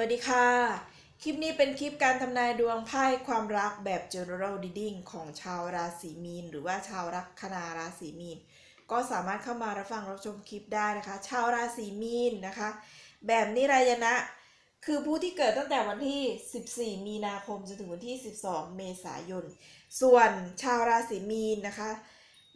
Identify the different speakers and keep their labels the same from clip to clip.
Speaker 1: วัสดีค่ะ คลิปนี้เป็นคลิปการทำนายดวงไพ่ความรักแบบ general reading ของชาวราศีมีน หรือว่าชาวลัคนาราศีมีน ก็สามารถเข้ามารับฟังรับชมคลิปได้นะคะ ชาวราศีมีนนะคะ แบบนิรายณะ คือผู้ที่เกิดตั้งแต่วันที่ 14 มีนาคมจนถึงวันที่ 12 เมษายน ส่วนชาวราศีมีนนะคะ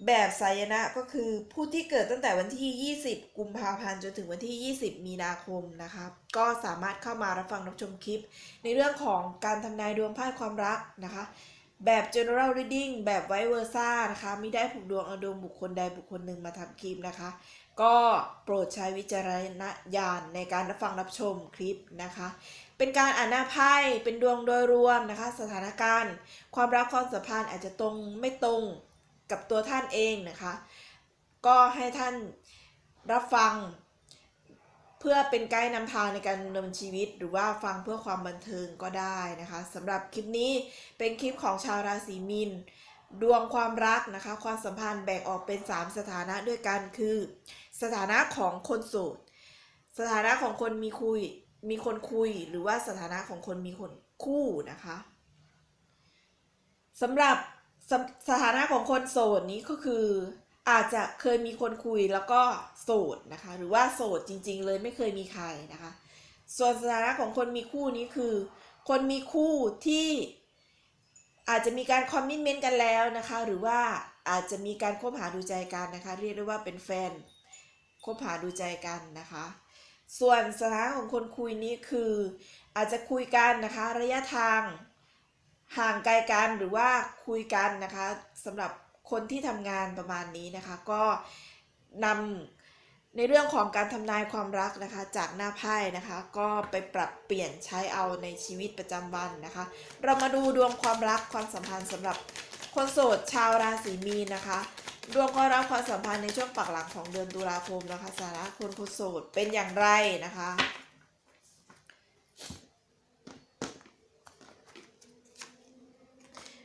Speaker 1: แบบสายนะก็คือผู้ที่เกิดตั้งแต่วันที่ 20 กุมภาพันธ์จนถึงวันที่ 20 มีนาคมนะคะก็สามารถเข้ามารับฟังรับชมคลิป ในเรื่องของการทำนายดวงไพ่ความรักนะคะ แบบ general reading แบบไวเวอร์ซ่านะคะไม่ได้ผูกดวงเอาดวงบุคคลใดบุคคลหนึ่งมาทำคลิปนะคะ ก็โปรดใช้วิจารณญาณในการรับฟังรับชมคลิปนะคะ เป็นการอ่านหน้าไพ่เป็นดวงโดยรวมนะคะ สถานการณ์ ความรักความสัมพันธ์อาจจะตรงไม่ตรง กับตัวท่านเองนะคะ ก็ให้ท่านรับฟัง เพื่อเป็นไกด์นำทางในการดำเนินชีวิต หรือว่าฟังเพื่อความบันเทิงก็ได้นะคะสำหรับคลิปนี้เป็นคลิปของชาวราศีมีนดวงความรักนะคะ ความสัมพันธ์แบ่งออกเป็น 3 สถานะด้วยกันคือ สถานะของคนโสดสถานะของคนมีคุยมีคนคุยหรือว่าสถานะของคนมีคนคู่นะคะสำหรับ สสถานะของคนโสดนี้ก็คือ อาจจะเคยมีคนคุยแล้วก็โสดนะคะ หรือว่าโสดจริง ๆ เลยไม่เคยมีใครนะคะ ส่วนสถานะของคนมีคู่นี้คือ คนมีคู่ที่อาจจะมีการคอมมิชเมนต์กันแล้วนะคะ หรือว่าอาจจะมีการคบหาดูใจกันนะคะ เรียกได้ว่าเป็นแฟนคบหาดูใจกันนะคะ ส่วนสถานะของคนคุยนี้คือ อาจจะคุยกันนะคะ ระยะทาง ห่างไกลกันหรือว่าคุยกันนะคะสำหรับคนที่ทำงานประมาณนี้นะคะ ก็นำในเรื่องของการทำนายความรักนะคะ จากหน้าไพ่นะคะ ก็ไปปรับเปลี่ยนใช้เอาในชีวิตประจำวันนะคะ เรามาดูดวงความรักความสัมพันธ์สำหรับคนโสดชาวราศีมีนนะคะดวงความรักความสัมพันธ์ในช่วงปักหลังของเดือนตุลาคมนะคะสาระคนโสดเป็นอย่างไรนะคะ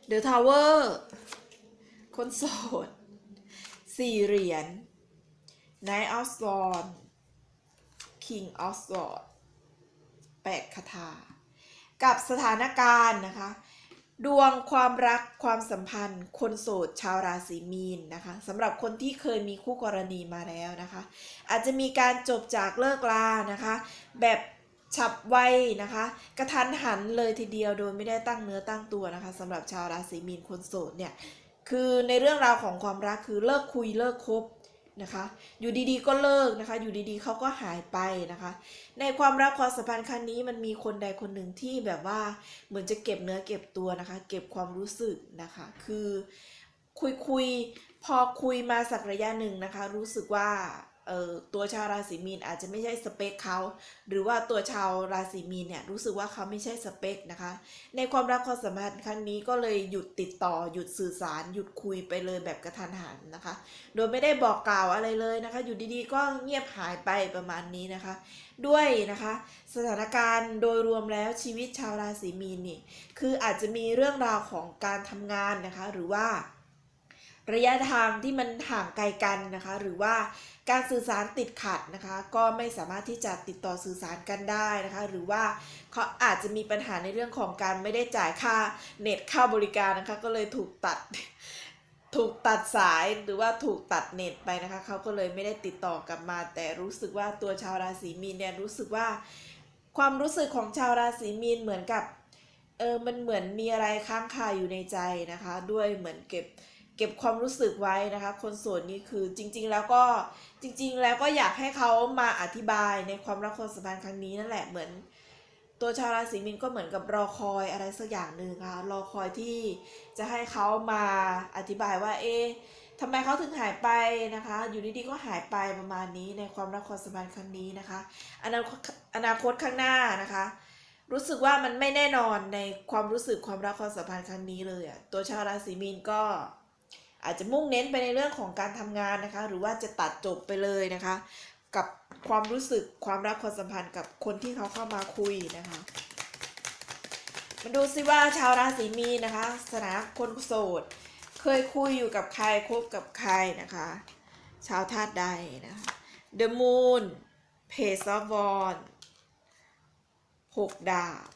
Speaker 1: เดอะทาวเวอร์คนโสดสี่เหรียญ Knight of Swords King of Swords แปดคาถา กับสถานการณ์นะคะ ดวงความรักความสัมพันธ์ คนโสดชาวราศีมีนนะคะสำหรับคนที่เคยมีคู่กรณีมาแล้วนะคะ อาจจะมีการจบจากเลิกลานะคะ แบบ ฉับไวนะคะ กระทันหันเลยทีเดียวโดยไม่ได้ตั้งเนื้อตั้งตัวนะคะสำหรับชาวราศีมีนคนโสดเนี่ยคือในเรื่องราวของความรักคือเลิกคุยเลิกคบนะคะ อยู่ดีๆก็เลิกนะคะ อยู่ดีๆเขาก็หายไปนะคะ ในความรักความสัมพันธ์ครั้งนี้มันมีคนใดคนหนึ่งที่แบบว่าเหมือนจะเก็บเนื้อเก็บตัวนะคะ เก็บความรู้สึกนะคะ คือคุยคุยๆพอคุยมาสักระยะหนึ่งนะคะ รู้สึกว่า เอ่อตัวชาวราศีมีนอาจจะไม่ใช่สเปคเขาหรือว่าตัวชาวราศีมีนเนี่ยรู้สึกว่าเขาไม่ใช่สเปคนะคะ ในความรักความสัมพันธ์ครั้งนี้ก็เลยหยุดติดต่อหยุดสื่อสาร หยุดคุยไปเลยแบบกระทันหันนะคะ โดยไม่ได้บอกกล่าวอะไรเลยนะคะ อยู่ดีๆ ก็เงียบหายไปประมาณนี้นะคะ ด้วยนะคะ สถานการณ์โดยรวมแล้วชีวิตชาวราศีมีนนี่คืออาจจะมีเรื่องราวของการทำงานนะคะหรือว่าระยะทางที่มันห่างไกลกันนะคะ หรือว่า การสื่อสารติดขัดนะคะ ก็ไม่สามารถที่จะติดต่อสื่อสารกันได้นะคะ หรือว่าเขาอาจจะมีปัญหาในเรื่องของการไม่ได้จ่ายค่าเน็ตค่าบริการนะคะ ก็เลยถูกตัดถูกตัดสายหรือว่าถูกตัดเน็ตไปนะคะเขาก็เลยไม่ได้ติดต่อกลับมา แต่รู้สึกว่าตัวชาวราศีมีนเนี่ยรู้สึกว่า ความรู้สึกของชาวราศีมีนเหมือนกับเออมันเหมือนมีอะไรค้างคาอยู่ในใจนะคะ ด้วยเหมือนเก็บ เก็บความรู้สึกไว้นะคะ คนโสดนี่คือจริง ๆ แล้วก็จริง ๆ แล้วก็อยากให้เขามาอธิบายในความรักความสัมพันธ์ครั้งนี้นั่นแหละเหมือน ตัวชาวราศีมีนก็เหมือนกับรอคอยอะไรสักอย่างหนึ่งค่ะรอคอยที่จะให้เขามาอธิบายว่าเอ๊ะทำไมเขาถึงหายไปนะคะ อยู่ดีๆก็หายไปประมาณนี้ในความรักความสัมพันธ์ครั้งนี้นะคะอนาคตอนาคตข้างหน้านะคะ รู้สึกว่ามันไม่แน่นอนในความรู้สึกความรักความสัมพันธ์ครั้งนี้เลยอะตัวชาวราศีมีนก็ อาจจะมุ่งเน้นไปในเรื่องของการทำงานนะคะ หรือว่าจะตัดจบไปเลยนะคะ กับความรู้สึกความรักความสัมพันธ์กับคนที่เขาเข้ามาคุยนะคะมาดูซิว่าชาวราศีมีนะคะสถานะคนโสด เคยคุยอยู่กับใครคบกับใครนะคะ ชาวธาตุใดนะคะ The Moon Page of w a n d หกดาบ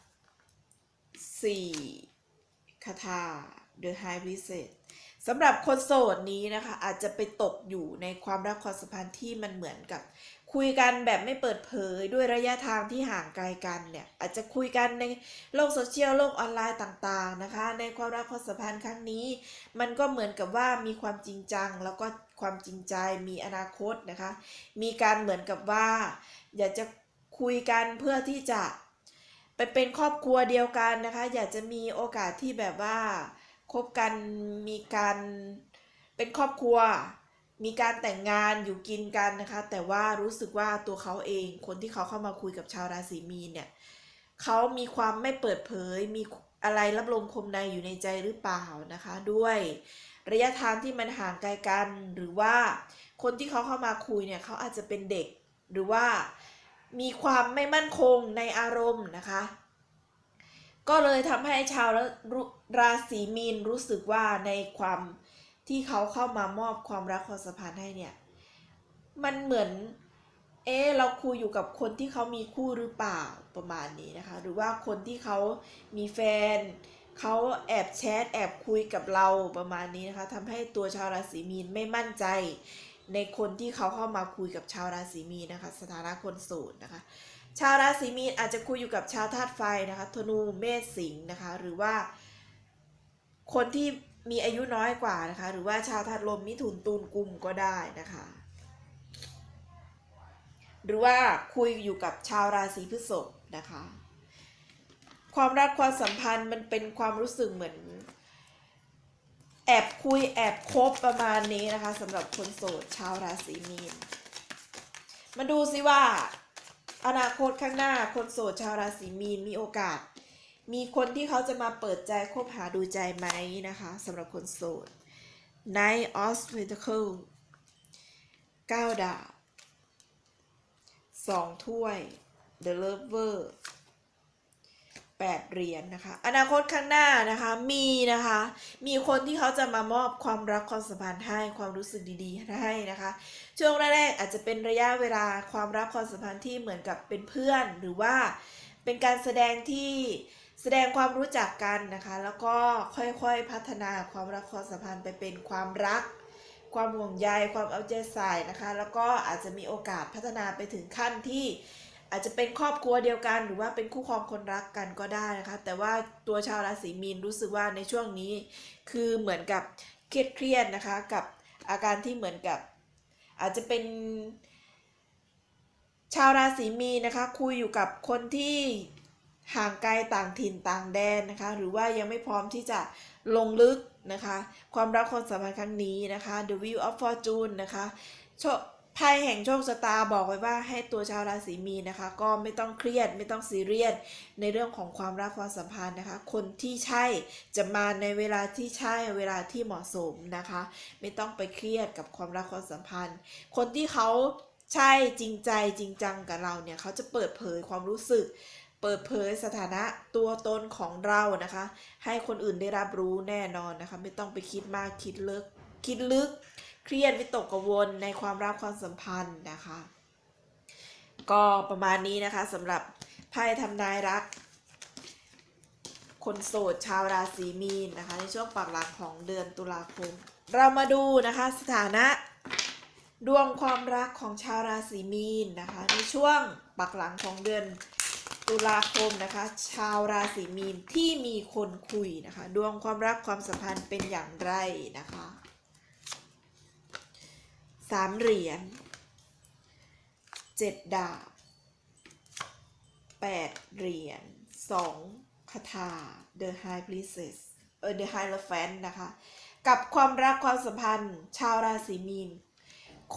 Speaker 1: สี่คาถา The High Priestess สำหรับคนโสดนี้นะคะ อาจจะไปตกอยู่ในความรักความสัมพันธ์ที่มันเหมือนกับ คุยกันแบบไม่เปิดเผยด้วยระยะทางที่ห่างไกลกันเนี่ยอาจจะคุยกันในโลกโซเชียลโลกออนไลน์ต่างๆนะคะ ในความรักความสัมพันธ์ครั้งนี้ มันก็เหมือนกับว่ามีความจริงจัง แล้วก็ความจริงใจมีอนาคตนะคะ มีการเหมือนกับว่า อยากจะคุยกันเพื่อที่จะไปเป็นครอบครัวเดียวกันนะคะ อยากจะมีโอกาสที่แบบว่า คบกันมีการเป็นครอบครัว มีการแต่งงานอยู่กินกันนะคะ แต่ว่ารู้สึกว่าตัวเขาเองคนที่เขาเข้ามาคุยกับชาวราศีมีนเนี่ยเขามีความไม่เปิดเผย มีอะไรรับลมคมในอยู่ในใจหรือเปล่านะคะ ด้วยระยะทางที่มันห่างไกลกันหรือว่าคนที่เขาเข้ามาคุยเนี่ยเขาอาจจะเป็นเด็ก หรือว่ามีความไม่มั่นคงในอารมณ์นะคะ ก็เลยทำให้ชาว ราศีมีนรู้สึกว่าในความที่เขาเข้ามามอบความรักความสัมพันธ์ให้เนี่ย มันเหมือน เอ๊เราคุยอยู่กับคนที่เขามีคู่หรือเปล่าประมาณนี้นะคะ หรือว่าคนที่เขามีแฟนเขาแอบแชทแอบคุยกับเราประมาณนี้นะคะทำให้ตัวชาวราศีมีนไม่มั่นใจ ในคนที่เขาเข้ามาคุยกับชาวราศีมีนนะคะ สถานะคนโสดนะคะ ชาวราศีมีนอาจจะคุยอยู่กับชาวธาตุไฟนะคะธนูเมษสิงห์นะคะ หรือว่า คนที่มีอายุน้อยกว่านะคะ หรือว่าชาวธาตุลมมิถุนตูนกุมก็ได้นะคะ หรือว่าคุยอยู่กับชาวราศีพฤษภนะคะ ความรักความสัมพันธ์มันเป็นความรู้สึกเหมือน แอบคุยแอบคบประมาณนี้นะคะสำหรับคนโสดชาวราศีมีนมาดูซิว่า อนาคตข้างหน้าคนโสดชาวราศีมีนมีโอกาส มีคนที่เขาจะมาเปิดใจคบหาดูใจไหมนะคะสำหรับคนโสด Knight of Pentacles 9ดาบสองถ้วย The Lover แปดเหรียญนะคะ อนาคตข้างหน้านะคะ มีนะคะ มีคนที่เขาจะมามอบความรักความสัมพันธ์ให้ความรู้สึกดีๆ ให้นะคะ ช่วงแรกๆอาจจะเป็นระยะเวลาความรักความสัมพันธ์ที่เหมือนกับเป็นเพื่อนหรือว่าเป็นการแสดงที่ แสดงความรู้จักกันนะคะ แล้วก็ค่อยๆพัฒนาความรักความสัมพันธ์ไปเป็นความรัก ความห่วงใยความเอาใจใส่นะคะ แล้วก็อาจจะมีโอกาสพัฒนาไปถึงขั้นที่อาจจะเป็นครอบครัวเดียวกัน หรือว่าเป็นคู่ครองคนรักกันก็ได้นะคะ แต่ว่าตัวชาวราศีมีนรู้สึกว่าในช่วงนี้ คือเหมือนกับเครียดเครียดๆนะคะกับอาการที่เหมือนกับ อาจจะเป็น ชาวราศีมีนนะคะคุยอยู่กับคนที่ ห่างไกลต่างถิ่นต่างแดนนะคะ หรือว่ายังไม่พร้อมที่จะลงลึกนะคะ ความรักความสัมพันธ์ครั้งนี้นะคะ The Wheel of Fortune นะคะโชคไพ่แห่งโชคชะตาบอกไว้ว่าให้ตัวชาวราศีมีนนะคะ ก็ไม่ต้องเครียดไม่ต้องซีเรียสในเรื่องของความรักความสัมพันธ์นะคะ คนที่ใช่จะมาในเวลาที่ใช่เวลาที่เหมาะสมนะคะ ไม่ต้องไปเครียดกับความรักความสัมพันธ์ คนที่เขาใช่จริงใจจริงจังกับเราเนี่ยเขาจะเปิดเผยความรู้สึก เปิดเผยสถานะตัวตนของเรานะคะ ให้คนอื่นได้รับรู้แน่นอนนะคะ ไม่ต้องไปคิดมากคิดลึก คิดลึก เครียดวิตกกังวลในความรักความสัมพันธ์นะคะ ก็ประมาณนี้นะคะสำหรับไพ่ทำนายรัก คนโสดชาวราศีมีนนะคะ ในช่วงปักหลักของเดือนตุลาคม เรามาดูนะคะสถานะดวงความรักของชาวราศีมีนนะคะ ในช่วงปักหลังของเดือน ตุลาคมนะคะ ชาวราศีมีนที่มีคนคุยนะคะ ดวงความรักความสัมพันธ์เป็นอย่างไรนะคะสามเหรียญเจ็ดดาบแปดเหรียญสองคาถา The High Priestess เออ The Hierophant นะคะ กับความรักความสัมพันธ์ ชาวราศีมีน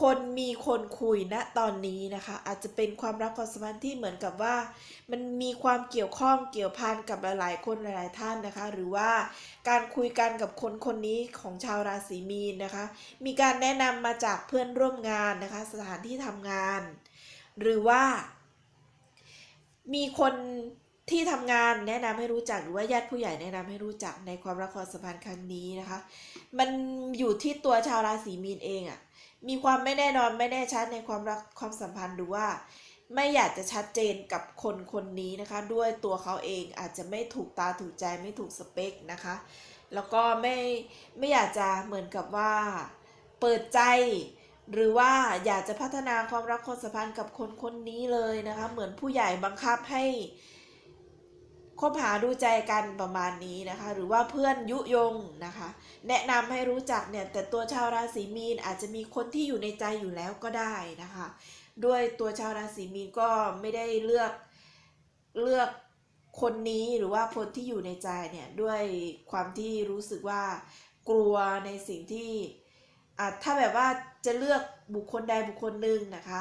Speaker 1: คนมีคนคุยณตอนนี้นะคะ อาจจะเป็นความรักความสัมพันธ์ที่เหมือนกับว่า มันมีความเกี่ยวข้องเกี่ยวพันกับหลายๆคนหลายๆท่านนะคะ หรือว่าการคุยกันกับคนคนนี้ของชาวราศีมีนนะคะ มีการแนะนำมาจากเพื่อนร่วมงานนะคะ สถานที่ทำงาน หรือว่า มีคนที่ทำงานแนะนำให้รู้จักหรือว่าญาติผู้ใหญ่แนะนำให้รู้จักในความรักความสัมพันธ์ครั้งนี้นะคะ มันอยู่ที่ตัวชาวราศีมีนเองอะ มีความไม่แน่นอนไม่แน่ชัดในความรักความสัมพันธ์หรือว่า ไม่อยากจะชัดเจนกับคนคนนี้นะคะ ด้วยตัวเขาเองอาจจะไม่ถูกตาถูกใจไม่ถูกสเปคนะคะ แล้วก็ไม่ไม่อยากจะเหมือนกับว่า เปิดใจ หรือว่าอยากจะพัฒนาความรักความสัมพันธ์กับคนคนนี้เลยนะคะ เหมือนผู้ใหญ่บังคับให้ คบหาดูใจกันประมาณนี้นะคะ หรือว่าเพื่อนยุยงนะคะ แนะนำให้รู้จักเนี่ยแต่ตัวชาวราศีมีนอาจจะมีคนที่อยู่ในใจอยู่แล้วก็ได้นะคะ ด้วยตัวชาวราศีมีนก็ไม่ได้เลือกเลือกคนนี้หรือว่าคนที่อยู่ในใจเนี่ยด้วยความที่รู้สึกว่ากลัวในสิ่งที่อะถ้าแบบว่าจะเลือกบุคคลใดบุคคลหนึ่งนะคะ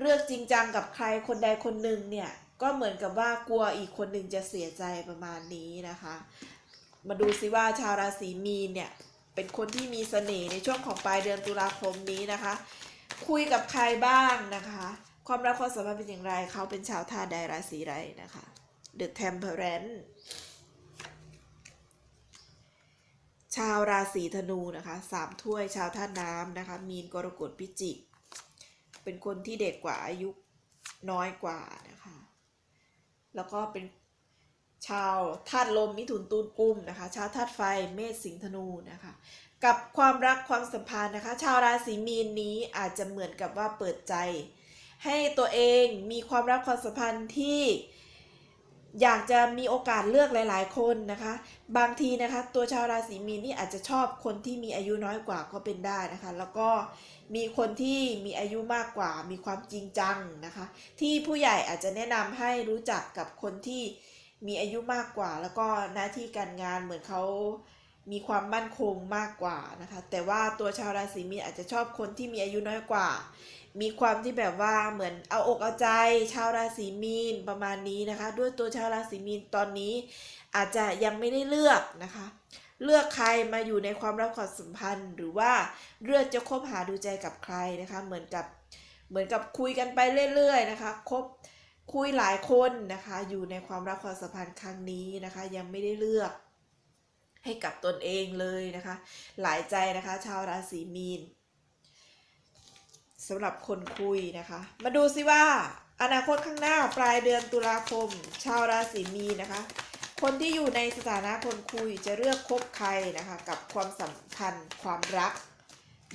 Speaker 1: เลือกจริงจังกับใครคนใดคนหนึ่งเนี่ย ก็เหมือนกับว่ากลัวอีกคนหนึ่งจะเสียใจประมาณนี้นะคะ มาดูซิว่าชาวราศีมีนเนี่ยเป็นคนที่มีเสน่ห์ในช่วงของปลายเดือนตุลาคมนี้นะคะ คุยกับใครบ้างนะคะ ความรักความสัมพันธ์เป็นอย่างไรเขาเป็นชาวธาตุใดราศีใดนะคะ The Temperance ชาวราศีธนูนะคะสามถ้วยชาวธาตุน้ำนะคะ มีนกรกฎพิจิก เป็นคนที่เด็กกว่าอายุน้อยกว่านะคะ แล้วก็เป็นชาวธาตุลมมิถุนตูนกุมนะคะ ชาวธาตุไฟเมษสิงห์ธนูนะคะ กับความรักความสัมพันธ์นะคะ ชาวราศีมีนนี้อาจจะเหมือนกับว่าเปิดใจ ให้ตัวเองมีความรักความสัมพันธ์ที่อยากจะมีโอกาสเลือกหลาย ๆ คนนะคะ บางทีนะคะ ตัวชาวราศีมีนนี่อาจจะชอบคนที่มีอายุน้อยกว่าก็เป็นได้นะคะ แล้วก็ มีคนที่มีอายุมากกว่า มีความจริงจังนะคะ ที่ผู้ใหญ่อาจจะแนะนำให้รู้จักกับคนที่มีอายุมากกว่า แล้วก็หน้าที่การงานเหมือนเขามีความมั่นคงมากกว่านะคะ แต่ว่าตัวชาวราศีมีนอาจจะชอบคนที่มีอายุน้อยกว่า มีความที่แบบว่าเหมือนเอาอกเอาใจชาวราศีมีนประมาณนี้นะคะ ด้วยตัวชาวราศีมีนตอนนี้อาจจะยังไม่ได้เลือกนะคะ เลือกใครมาอยู่ในความรักความสัมพันธ์ หรือว่าเลือกจะคบหาดูใจกับใครนะคะ เหมือนกับเหมือนกับคุยกันไปเรื่อยๆนะคะคบคุยหลายคนนะคะ อยู่ในความรักความสัมพันธ์ครั้งนี้นะคะ ยังไม่ได้เลือกให้กับตนเองเลยนะคะ หลายใจนะคะ ชาวราศีมีนสำหรับคนคุยนะคะ มาดูซิว่าอนาคตข้างหน้าปลายเดือนตุลาคม ชาวราศีมีนนะคะ คนที่อยู่ในสถานะคนคุยจะเลือกคบใครนะคะกับความสัมพันธ์ความรัก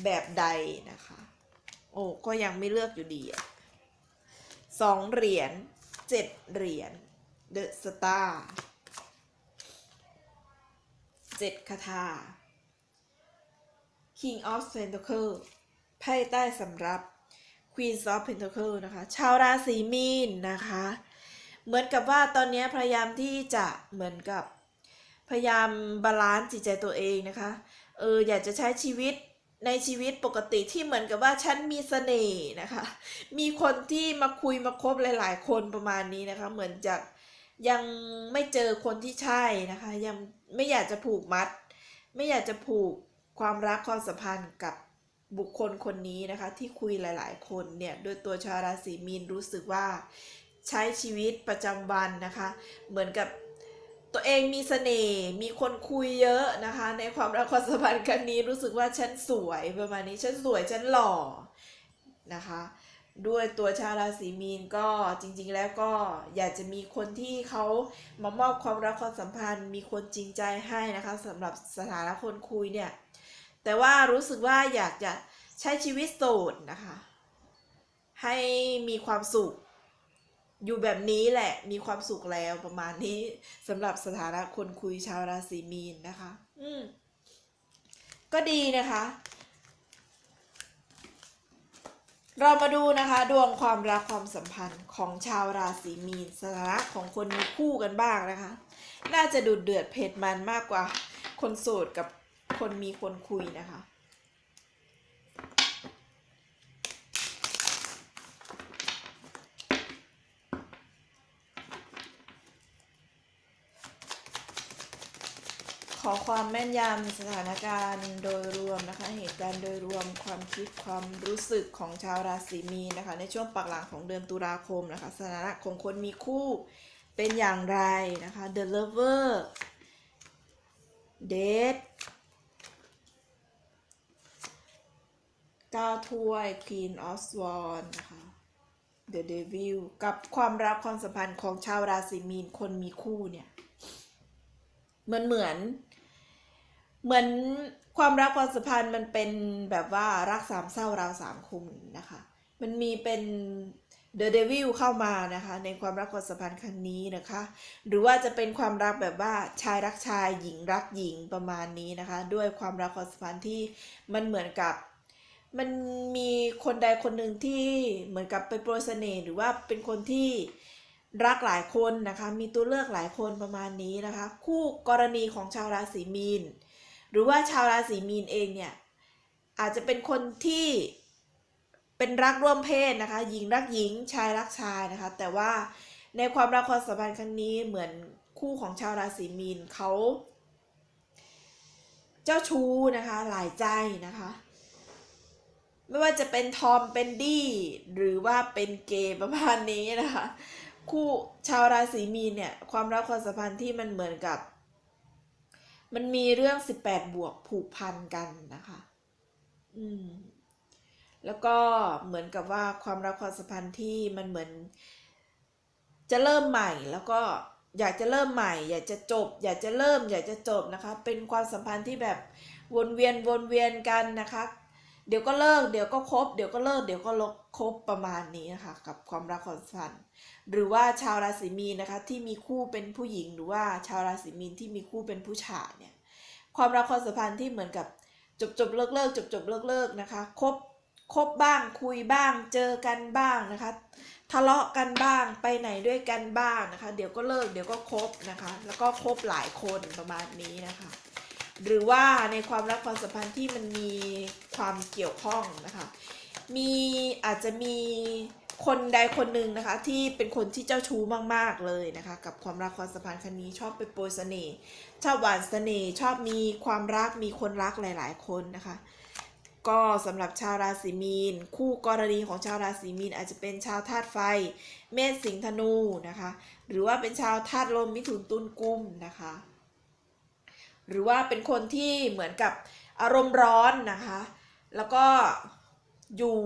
Speaker 1: แบบใดนะคะ โอ้ก็ยังไม่เลือกอยู่ดีอะสองเหรียญเจ็ดเหรียญเดอะสตาร์เจ็ดคาถา King of Pentacle ไพ่ใต้สำรับ Queen of Pentacle นะคะ ชาวราศีมีนนะคะ เหมือนกับว่าตอนนี้พยายามที่จะเหมือนกับ พยายามบาลานซ์จิตใจตัวเองนะคะ เอออยากจะใช้ชีวิตในชีวิตปกติที่เหมือนกับว่าฉันมีเสน่ห์นะคะ มีคนที่มาคุยมาคบหลาย ๆ คนประมาณนี้นะคะ เหมือนจะยังไม่เจอคนที่ใช่นะคะ ยังไม่อยากจะผูกมัด ไม่อยากจะผูกความรักความสัมพันธ์กับบุคคลคนนี้นะคะ ที่คุยหลาย ๆ คนเนี่ยโดยตัวชาวราศีมีนรู้สึกว่า ใช้ชีวิตประจำวันนะคะ เหมือนกับตัวเองมีเสน่ห์มีคนคุยเยอะนะคะ ในความรักความสัมพันธ์ครั้งนี้รู้สึกว่าฉันสวยประมาณนี้ฉันสวยฉันหล่อนะคะ ด้วยตัวชาวราศีมีนก็จริงๆแล้วก็อยากจะมีคนที่เขามามอบความรักความสัมพันธ์ มีคนจริงใจให้นะคะสำหรับสถานะคนคุยเนี่ยแต่ว่ารู้สึกว่าอยากจะใช้ชีวิตโสดนะคะ ให้มีความสุข อยู่แบบนี้แหละมีความสุขแล้วประมาณนี้สำหรับสถานะคนคุยชาวราศีมีนนะคะ อืม ก็ดีนะคะ เรามาดูนะคะ ดวงความรักความสัมพันธ์ของชาวราศีมีน สถานะของคนมีคู่กันบ้างนะคะ น่าจะดุเดือดเผ็ดมันมากกว่า คนโสดกับคนมีคนคุยนะคะ ขอความแม่นยำสถานการณ์โดยรวมนะคะ เหตุการณ์โดยรวมความคิดความรู้สึกของชาวราศีมีนนะคะ ในช่วงปักหลังของเดือนตุลาคมนะคะ สถานะของคนมีคู่เป็นอย่างไรนะคะ The Lover Date ก้าถ้วย Queen of Swords นะคะ The Devil กับความรักความสัมพันธ์ของชาวราศีมีนคนมีคู่เนี่ย มันเหมือน เหมือนความรักความสัมพันธ์มันเป็นแบบว่ารักสามเศร้าราวสามคุมนะคะ มันมีเป็น The Devil เข้ามานะคะ ในความรักความสัมพันธ์ครั้งนี้นะคะ หรือว่าจะเป็นความรักแบบว่าชายรักชายหญิงรักหญิงประมาณนี้นะคะ ด้วยความรักความสัมพันธ์ที่มันเหมือนกับมันมีคนใดคนหนึ่งที่เหมือนกับไปโปรยเสน่ห์หรือว่าเป็นคนที่ รักหลายคนนะคะ มีตัวเลือกหลายคนประมาณนี้นะคะ คู่กรณีของชาวราศีมีน หรือว่าชาวราศีมีนเองเนี่ย อาจจะเป็นคนที่เป็นรักร่วมเพศนะคะ หญิงรักหญิงชายรักชายนะคะ แต่ว่าในความรักความสัมพันธ์ครั้งนี้เหมือนคู่ของชาวราศีมีนเขาเจ้าชู้นะคะ หลายใจนะคะ ไม่ว่าจะเป็นทอมเป็นดี้หรือว่าเป็นเกย์ประมาณนี้นะคะ คู่ชาวราศีมีนเนี่ยความรักความสัมพันธ์ที่มันเหมือนกับ มันมีเรื่อง18บวกผูกพันกันนะคะ อืม แล้วก็เหมือนกับว่าความรักความสัมพันธ์ที่มันเหมือน จะเริ่มใหม่แล้วก็อยากจะเริ่มใหม่ อยากจะจบ อยากจะเริ่ม อยากจะจบนะคะ เป็นความสัมพันธ์ที่แบบวนเวียนวนเวียนกันนะคะ เดี๋ยวก็เลิก เดี๋ยวก็คบ เดี๋ยวก็เลิก เดี๋ยวก็ลกคบประมาณนี้นะคะ กับความรักความสัมพันธ์หรือว่าชาวราศีมีนนะคะ ที่มีคู่เป็นผู้หญิงหรือว่าชาวราศีมีนที่มีคู่เป็นผู้ชายเนี่ยความรักความสัมพันธ์ที่เหมือนกับจบจบเลิกเลิกจบจบเลิกเลิกนะคะคบคบบ้างคุยบ้าง เจอกันบ้างนะคะ ทะเลาะกันบ้างไปไหนด้วยกันบ้างนะคะ เดี๋ยวก็เลิกเดี๋ยวก็คบนะคะ แล้วก็คบหลายคนประมาณนี้นะคะ หรือว่าในความรักความสัมพันธ์ที่มันมีความเกี่ยวข้องนะคะมีอาจจะมีคนใดคนหนึ่งนะคะที่เป็นคนที่เจ้าชู้มากๆเลยนะคะ กับความรักความสัมพันธ์ครั้งนี้ชอบไปโปรยเสน่ห์ชอบหวานเสน่ห์ชอบมีความรักมีคนรักหลาย ๆ คนนะคะ ก็สำหรับชาวราศีมีน คู่กรณีของชาวราศีมีนอาจจะเป็นชาวธาตุไฟ เมษสิงห์ธนูนะคะ หรือว่าเป็นชาวธาตุลมมิถุนตุลกุมนะคะ หรือว่าเป็นคนที่เหมือนกับอารมณ์ร้อนนะคะ แล้วก็อยู่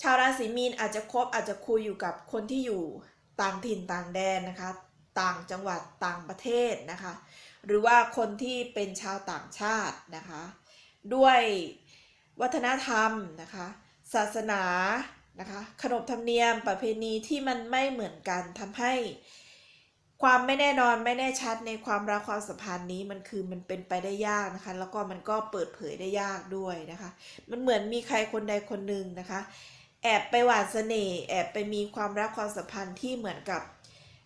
Speaker 1: ชาวราศีมีนอาจจะคบอาจจะคุยอยู่กับคนที่อยู่ต่างถิ่นต่างแดนนะคะ ต่างจังหวัดต่างประเทศนะคะ หรือว่าคนที่เป็นชาวต่างชาตินะคะ ด้วยวัฒนธรรมนะคะ ศาสนานะคะขนบธรรมเนียมประเพณีที่มันไม่เหมือนกันทำให้ ความไม่แน่นอนไม่แน่ชัดในความรักความสัมพันธ์นี้มันคือมันเป็นไปได้ยากนะคะ แล้วก็มันก็เปิดเผยได้ยากด้วยนะคะ มันเหมือนมีใครคนใดคนหนึ่งนะคะ แอบไปหวานเสน่ห์แอบไปมีความรักความสัมพันธ์ที่เหมือนกับ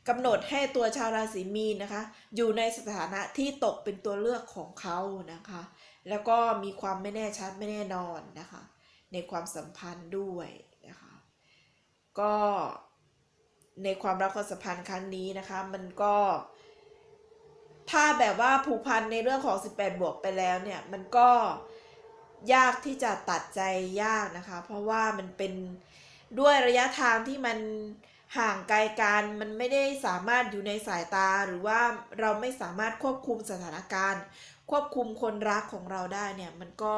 Speaker 1: กำหนดให้ตัวชาวราศีมีนนะคะ อยู่ในสถานะที่ตกเป็นตัวเลือกของเขานะคะ แล้วก็มีความไม่แน่ชัดไม่แน่นอนนะคะ ในความสัมพันธ์ด้วยนะคะ ก็ ในความรักความสัมพันธ์ครั้งนี้นะคะ มันก็ ถ้าแบบว่าผูกพันในเรื่องของ 18 บวกไปแล้วเนี่ย มันก็ยากที่จะตัดใจยากนะคะ เพราะว่ามันเป็นด้วยระยะทางที่มันห่างไกลกันมันไม่ได้สามารถอยู่ในสายตาหรือว่าเราไม่สามารถควบคุมสถานการณ์ ควบคุมคนรักของเราได้เนี่ยมันก็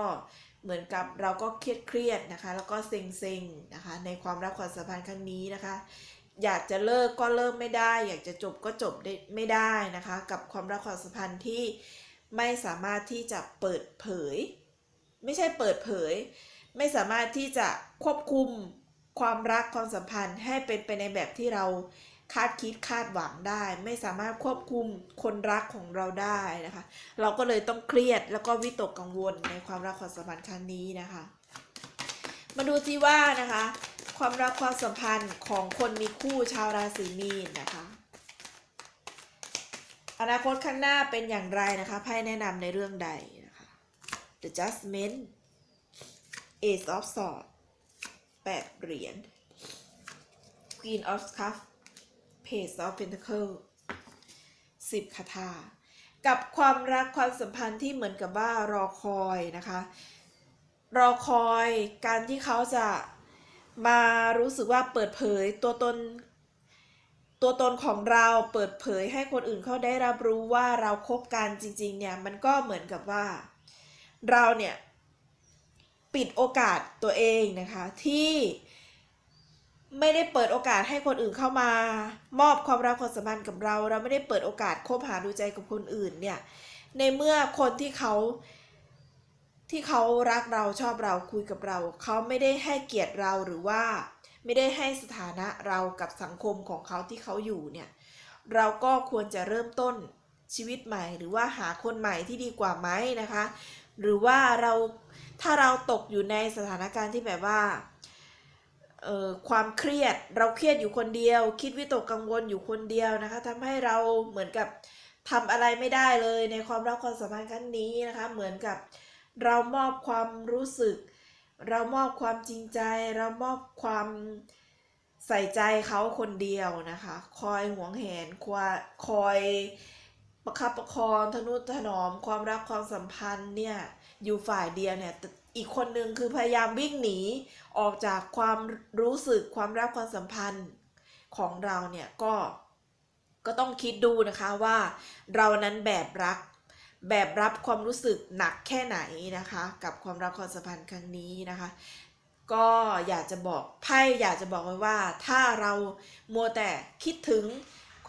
Speaker 1: เหมือนกับเราก็เครียดเครียดนะคะ แล้วก็เซ็งเซ็งนะคะ ในความรักความสัมพันธ์ครั้งนี้นะคะ อยากจะเลิกก็เลิกไม่ได้ อยากจะจบก็จบได้ไม่ได้นะคะ กับความรักความสัมพันธ์ที่ไม่สามารถที่จะเปิดเผย ไม่ใช่เปิดเผย ไม่สามารถที่จะควบคุมความรักความสัมพันธ์ให้เป็นไปในแบบที่เราคาดคิดคาดหวังได้ ไม่สามารถควบคุมคนรักของเราได้นะคะ เราก็เลยต้องเครียดแล้วก็วิตกกังวลในความรักความสัมพันธ์ครั้งนี้นะคะ มาดูซิว่านะคะ ความรักความสัมพันธ์ของคนมีคู่ชาวราศีมีนนะคะ อนาคตข้างหน้าเป็นอย่างไรนะคะไพ่แนะนำในเรื่องใดนะคะ The Judgment Ace of Swords แปดเหรียญ Queen of Cups Page of Pentacles สิบคาถากับความรักความสัมพันธ์ที่เหมือนกับว่ารอคอยนะคะ รอคอยการที่เขาจะ มารู้สึกว่าเปิดเผยตัวตน ตัวตนของเราเปิดเผยให้คนอื่นเขาได้รับรู้ว่าเราคบกันจริง ๆ เนี่ย มันก็เหมือนกับว่า เราเนี่ย ปิดโอกาสตัวเองนะคะที่ไม่ได้เปิดโอกาสให้คนอื่นเข้ามามอบความรักความสัมพันธ์กับเรา เราไม่ได้เปิดโอกาสคบหาดูใจกับคนอื่นเนี่ย ในเมื่อคนที่เขา ที่เขารักเราชอบเราคุยกับเรา เขาไม่ได้ให้เกียรติเราหรือว่า ไม่ได้ให้สถานะเรากับสังคมของเขาที่เขาอยู่เนี่ยเราก็ควรจะเริ่มต้นชีวิตใหม่ หรือว่าหาคนใหม่ที่ดีกว่าไหมนะคะ หรือว่าเราถ้าเราตกอยู่ในสถานการณ์ที่แบบว่าความเครียดเราเครียดอยู่คนเดียว คิดวิตกกังวลอยู่คนเดียวนะคะทำให้เราเหมือนกับทำอะไรไม่ได้เลยในความรักความสัมพันธ์ครั้งนี้นะคะ เหมือนกับ เรามอบความรู้สึก เรามอบความจริงใจ เรามอบความใส่ใจเขาคนเดียวนะคะ คอยห่วงแหนควาคอยประคับประคองทนุถนอมความรักความสัมพันธ์เนี่ยอยู่ฝ่ายเดียวเนี่ยแต่อีกคนหนึ่งคือพยายามวิ่งหนีออกจากความรู้สึกความรักความสัมพันธ์ของเราเนี่ยก็ก็ต้องคิดดูนะคะว่าเรานั้นแบบรัก แบบรับความรู้สึกหนักแค่ไหนนะคะ กับความรักความสัมพันธ์ครั้งนี้นะคะ ก็อยากจะบอกไพ่อยากจะบอกไว้ว่า ถ้าเรามัวแต่คิดถึง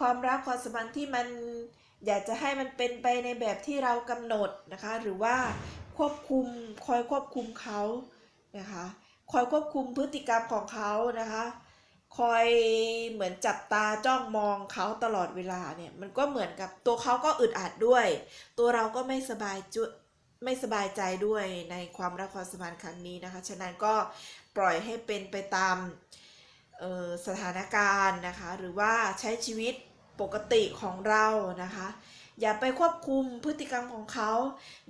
Speaker 1: ความรักความสัมพันธ์ที่มันอยากจะให้มันเป็นไปในแบบที่เรากำหนดนะคะ หรือว่าควบคุมคอยควบคุมเขานะคะ คอยควบคุมพฤติกรรมของเขานะคะ คอยเหมือนจับตาจ้องมองเขาตลอดเวลาเนี่ยมันก็เหมือนกับตัวเขาก็อึดอัดด้วย ตัวเราก็ไม่สบายจุไม่สบายใจด้วยในความรักความสัมพันธ์ครั้งนี้นะคะ ฉะนั้นก็ปล่อยให้เป็นไปตามสถานการณ์นะคะ หรือว่าใช้ชีวิตปกติของเรานะคะ อย่าไปควบคุมพฤติกรรมของเขา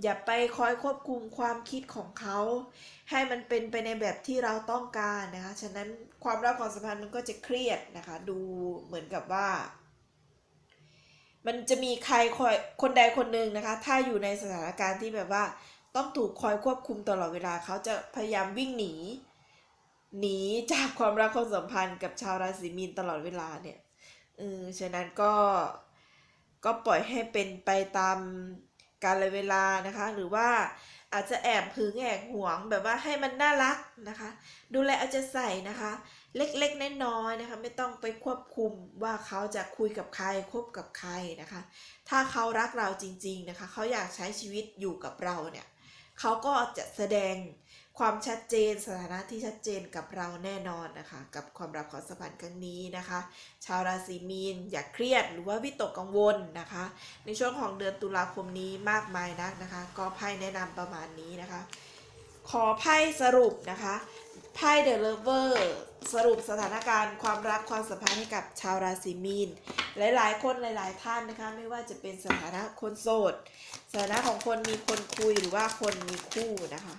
Speaker 1: อย่าไปคอยควบคุมความคิดของเขา ให้มันเป็นไปในแบบที่เราต้องการนะคะ ฉะนั้นความรักความสัมพันธ์มันก็จะเครียดนะคะ ดูเหมือนกับว่า มันจะมีใครคอยคนใดคนหนึ่งนะคะ ถ้าอยู่ในสถานการณ์ที่แบบว่าต้องถูกคอยควบคุมตลอดเวลา เขาจะพยายามวิ่งหนี หนีจากความรักความสัมพันธ์กับชาวราศีมีนตลอดเวลาเนี่ยเออฉะนั้นก็ ก็ปล่อยให้เป็นไปตามกาลเวลานะคะ หรือว่าอาจจะแอบหึงแอบหวงแบบว่าให้มันน่ารักนะคะ ดูแลเอาใจะใส่นะคะ เล็กๆน้อยๆนะคะ ไม่ต้องไปควบคุมว่าเขาจะคุยกับใครคบกับใครนะคะ ถ้าเขารักเราจริง ๆนะคะ เขาอยากใช้ชีวิตอยู่กับเราเนี่ยเขาก็จะแสดง ความชัดเจนสถานะที่ชัดเจนกับเราแน่นอนนะคะ กับความรักความสัมพันธ์ครั้งนี้นะคะ ชาวราศีมีนอย่าเครียดหรือว่าวิตกกังวลนะคะ ในช่วงของเดือนตุลาคมนี้มากมายนักนะคะ ก็ไพ่แนะนำประมาณนี้นะคะ ขอไพ่สรุปนะคะไพ่เดอะเลเวอร์สรุปสถานการณ์ความรักความสัมพันธ์ให้กับชาวราศีมีน หลายๆ คนหลาย ๆ ท่านนะคะ ไม่ว่าจะเป็นสถานะคนโสด สถานะของคนมีคนคุยหรือว่าคนมีคู่นะคะ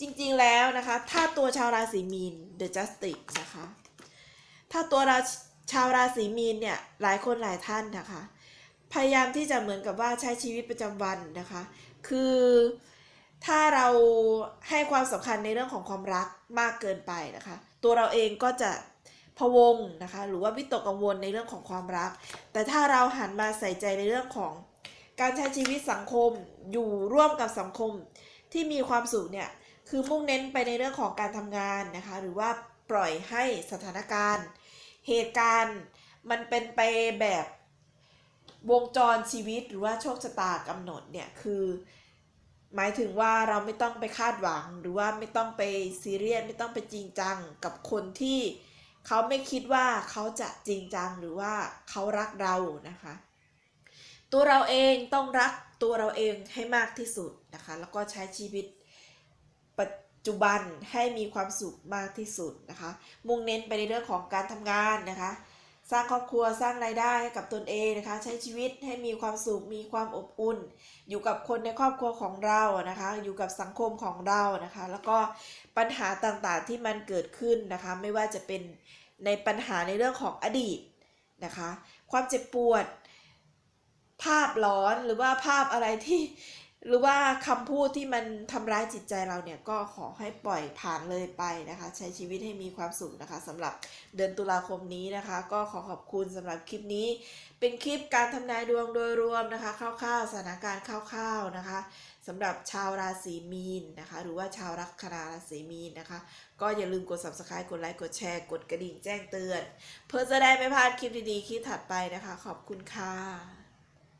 Speaker 1: จริงๆแล้วนะคะ ถ้าตัวชาวราศีมีน The Justice นะคะ ถ้าตัวเราชาวราศีมีนเนี่ยหลายคนหลายท่านนะคะ พยายามที่จะเหมือนกับว่าใช้ชีวิตประจำวันนะคะ คือถ้าเราให้ความสำคัญในเรื่องของความรักมากเกินไปนะคะ ตัวเราเองก็จะพะวงนะคะหรือว่าวิตกกังวลในเรื่องของความรัก แต่ถ้าเราหันมาใส่ใจในเรื่องของการใช้ชีวิตสังคมอยู่ร่วมกับสังคมที่มีความสุขเนี่ย คือมุ่งเน้นไปในเรื่องของการทำงานนะคะ หรือว่าปล่อยให้สถานการณ์ เหตุการณ์มันเป็นไปแบบวงจรชีวิตหรือว่าโชคชะตากำหนดเนี่ยคือ หมายถึงว่าเราไม่ต้องไปคาดหวัง หรือว่าไม่ต้องไปซีเรียสไม่ต้องไปจริงจังกับคนที่เขาไม่คิดว่าเขาจะจริงจังหรือว่าเขารักเรานะคะ ตัวเราเองต้องรักตัวเราเองให้มากที่สุดนะคะ แล้วก็ใช้ชีวิต จจุบันให้มีความสุขมากที่สุดนะคะ มุ่งเน้นไปในเรื่องของการทำงานนะคะ สร้างครอบครัวสร้างรายได้ให้กับตนเองนะคะ ใช้ชีวิตให้มีความสุขมีความอบอุ่น อยู่กับคนในครอบครัวของเรานะคะ อยู่กับสังคมของเรานะคะ แล้วก็ปัญหาต่างๆที่มันเกิดขึ้นนะคะ ไม่ว่าจะเป็นในปัญหาในเรื่องของอดีตนะคะ ความเจ็บปวด ภาพหลอนหรือว่าภาพอะไรที่ หรือว่าคำพูดที่มันทำร้ายจิตใจเราเนี่ยก็ขอให้ปล่อยผ่านเลยไปนะคะ ใช้ชีวิตให้มีความสุขนะคะสำหรับเดือนตุลาคมนี้นะคะ ก็ขอขอบคุณสำหรับคลิปนี้ เป็นคลิปการทำนายดวงโดยรวมนะคะคร่าวๆสถานการณ์คร่าวๆนะคะสำหรับชาวราศีมีนนะคะ หรือว่าชาวลัคนาราศีมีนนะคะ ก็อย่าลืมกด subscribe กดไลค์กดแชร์ กดกระดิ่งแจ้งเตือน เพื่อจะได้ไม่พลาดคลิปดีๆคลิปถัดไปนะคะ ขอบคุณค่ะ